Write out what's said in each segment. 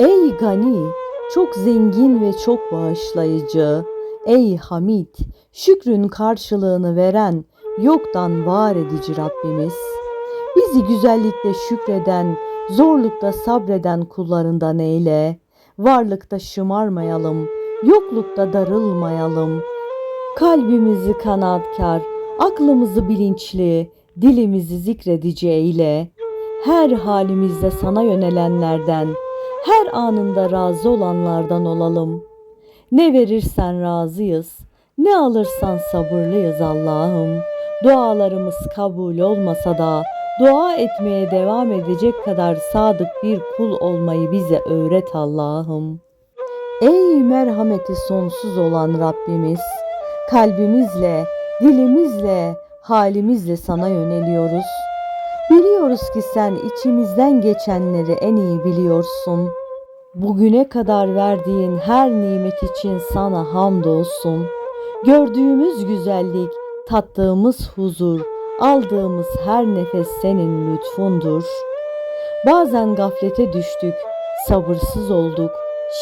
Ey gani, çok zengin ve çok bağışlayıcı. Ey Hamid, şükrün karşılığını veren, yoktan var edici Rabbimiz. Bizi güzellikte şükreden, zorlukta sabreden kullarından eyle. Varlıkta şımarmayalım, yoklukta darılmayalım. Kalbimizi kanaatkar, aklımızı bilinçli, dilimizi zikredici eyle. Her halimizde sana yönelenlerden, her anında razı olanlardan olalım. Ne verirsen razıyız, ne alırsan sabırlıyız Allah'ım. Dualarımız kabul olmasa da dua etmeye devam edecek kadar sadık bir kul olmayı bize öğret Allah'ım. Ey merhameti sonsuz olan Rabbimiz, kalbimizle, dilimizle, halimizle sana yöneliyoruz. Biliyoruz ki sen içimizden geçenleri en iyi biliyorsun. Bugüne kadar verdiğin her nimet için sana hamdolsun. Gördüğümüz güzellik, tattığımız huzur, aldığımız her nefes senin lütfundur. Bazen gaflete düştük, sabırsız olduk,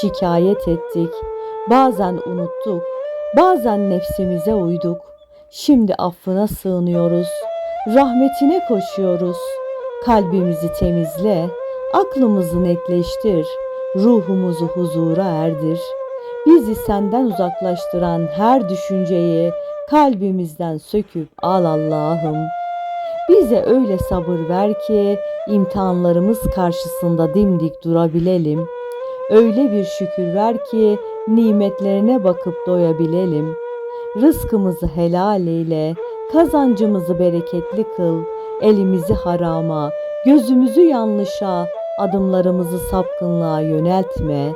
şikayet ettik. Bazen unuttuk, bazen nefsimize uyduk. Şimdi affına sığınıyoruz, rahmetine koşuyoruz. Kalbimizi temizle, aklımızı netleştir, ruhumuzu huzura erdir. Bizi senden uzaklaştıran her düşünceyi kalbimizden söküp al Allah'ım. Bize öyle sabır ver ki imtihanlarımız karşısında dimdik durabilelim. Öyle bir şükür ver ki nimetlerine bakıp doyabilelim. Rızkımızı helal eyle, kazancımızı bereketli kıl, elimizi harama, gözümüzü yanlışa, adımlarımızı sapkınlığa yöneltme.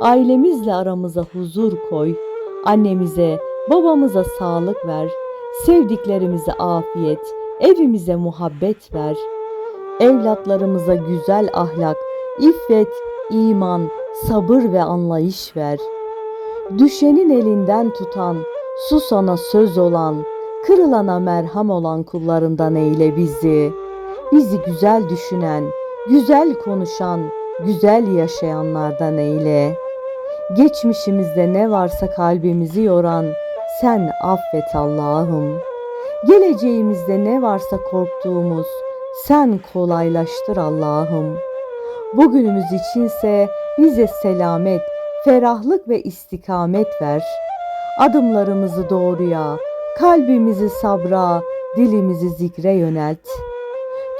Ailemizle aramıza huzur koy, annemize, babamıza sağlık ver, sevdiklerimize afiyet, evimize muhabbet ver. Evlatlarımıza güzel ahlak, iffet, iman, sabır ve anlayış ver. Düşenin elinden tutan, susana söz olan, kırılana merham olan kullarından eyle bizi. Bizi güzel düşünen, güzel konuşan, güzel yaşayanlardan eyle. Geçmişimizde ne varsa kalbimizi yoran sen affet Allah'ım. Geleceğimizde ne varsa korktuğumuz sen kolaylaştır Allah'ım. Bugünümüz içinse bize selamet, ferahlık ve istikamet ver. Adımlarımızı doğruya, kalbimizi sabra, dilimizi zikre yönelt.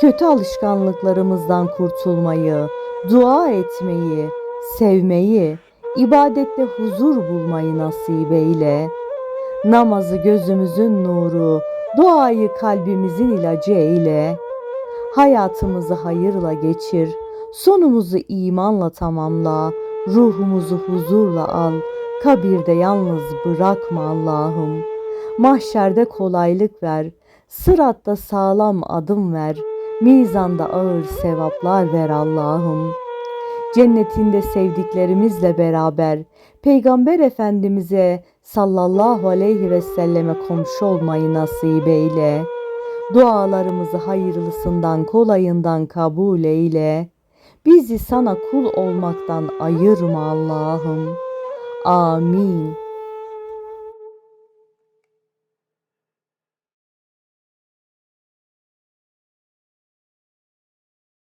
Kötü alışkanlıklarımızdan kurtulmayı, dua etmeyi, sevmeyi, ibadette huzur bulmayı nasip eyle. Namazı gözümüzün nuru, duayı kalbimizin ilacı eyle. Hayatımızı hayırla geçir, sonumuzu imanla tamamla, ruhumuzu huzurla al, kabirde yalnız bırakma Allah'ım. Mahşerde kolaylık ver, sıratta sağlam adım ver, mizanda ağır sevaplar ver Allah'ım. Cennetinde sevdiklerimizle beraber Peygamber Efendimiz'e sallallahu aleyhi ve selleme komşu olmayı nasip eyle. Dualarımızı hayırlısından kolayından kabul eyle. Bizi sana kul olmaktan ayırma Allah'ım. Amin.